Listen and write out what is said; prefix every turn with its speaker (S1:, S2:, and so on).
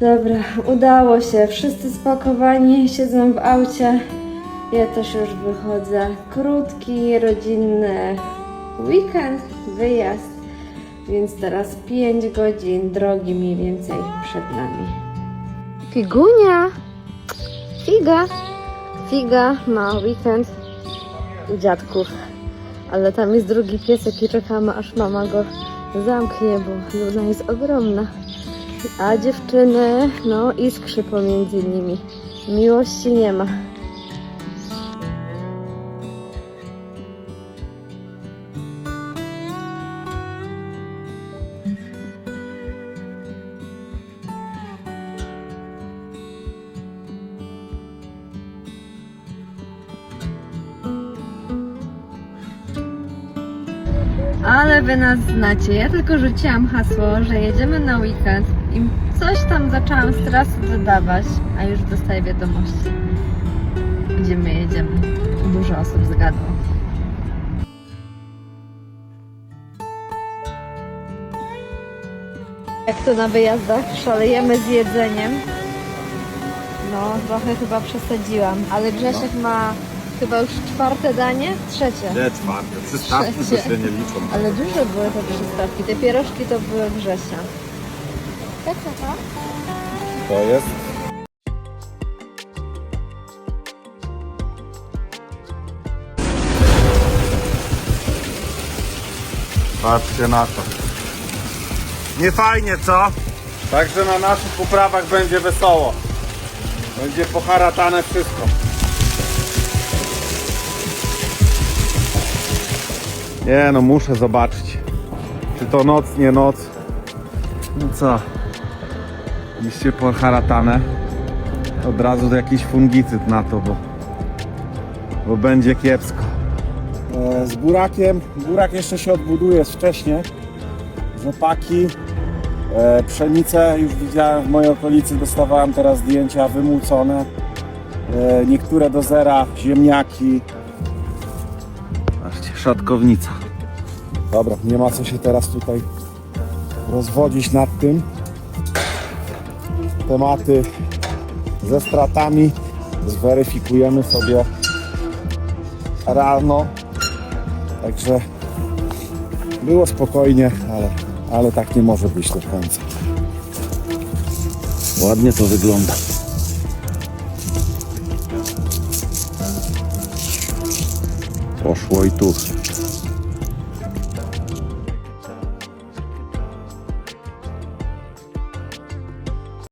S1: Dobra, udało się. Wszyscy spakowani, siedzą w aucie. Ja też już wychodzę. Krótki, rodzinny weekend, wyjazd. Więc teraz 5 godzin drogi mniej więcej przed nami. Figunia! Figa! Figa ma weekend u dziadków. Ale tam jest drugi piesek i czekamy aż mama go zamknie, bo Luna jest ogromna. A dziewczyny, no iskrzy pomiędzy nimi. Miłości nie ma. Ale wy nas znacie. Ja tylko rzuciłam hasło, że jedziemy na weekend i coś tam zaczęłam z trasy dodawać, a już dostaję wiadomości, gdzie my jedziemy. Dużo osób zgadło. Jak to na wyjazdach szalejemy z jedzeniem. No, trochę chyba przesadziłam, ale Grzesiek ma chyba już czwarte danie? Trzecie.
S2: Nie, czwarte. Przystawki to
S1: Trzecie.
S2: się nie liczą.
S1: Ale duże były te przystawki. Te pierożki to były Grzesia. Tak, tak,
S2: To jest. Patrzcie na to. Nie fajnie, co? Także na naszych poprawach będzie wesoło. Będzie poharatane wszystko. Nie no, muszę zobaczyć. Czy to noc, nie noc. No co? Liście poharatane. Od razu jakiś fungicyd na to, bo, bo będzie kiepsko.
S3: E, z burakiem. Burak jeszcze się odbuduje z wcześnie. Rzepaki, e, pszenicę już widziałem w mojej okolicy, dostawałem teraz zdjęcia wymłócone. E, niektóre do zera, ziemniaki.
S2: Patrzcie, szatkownica.
S3: Dobra, nie ma co się teraz tutaj rozwodzić nad tym. Tematy ze stratami zweryfikujemy sobie rano. Także było spokojnie, ale, ale tak nie może być do końca.
S2: Ładnie to wygląda. aos oito.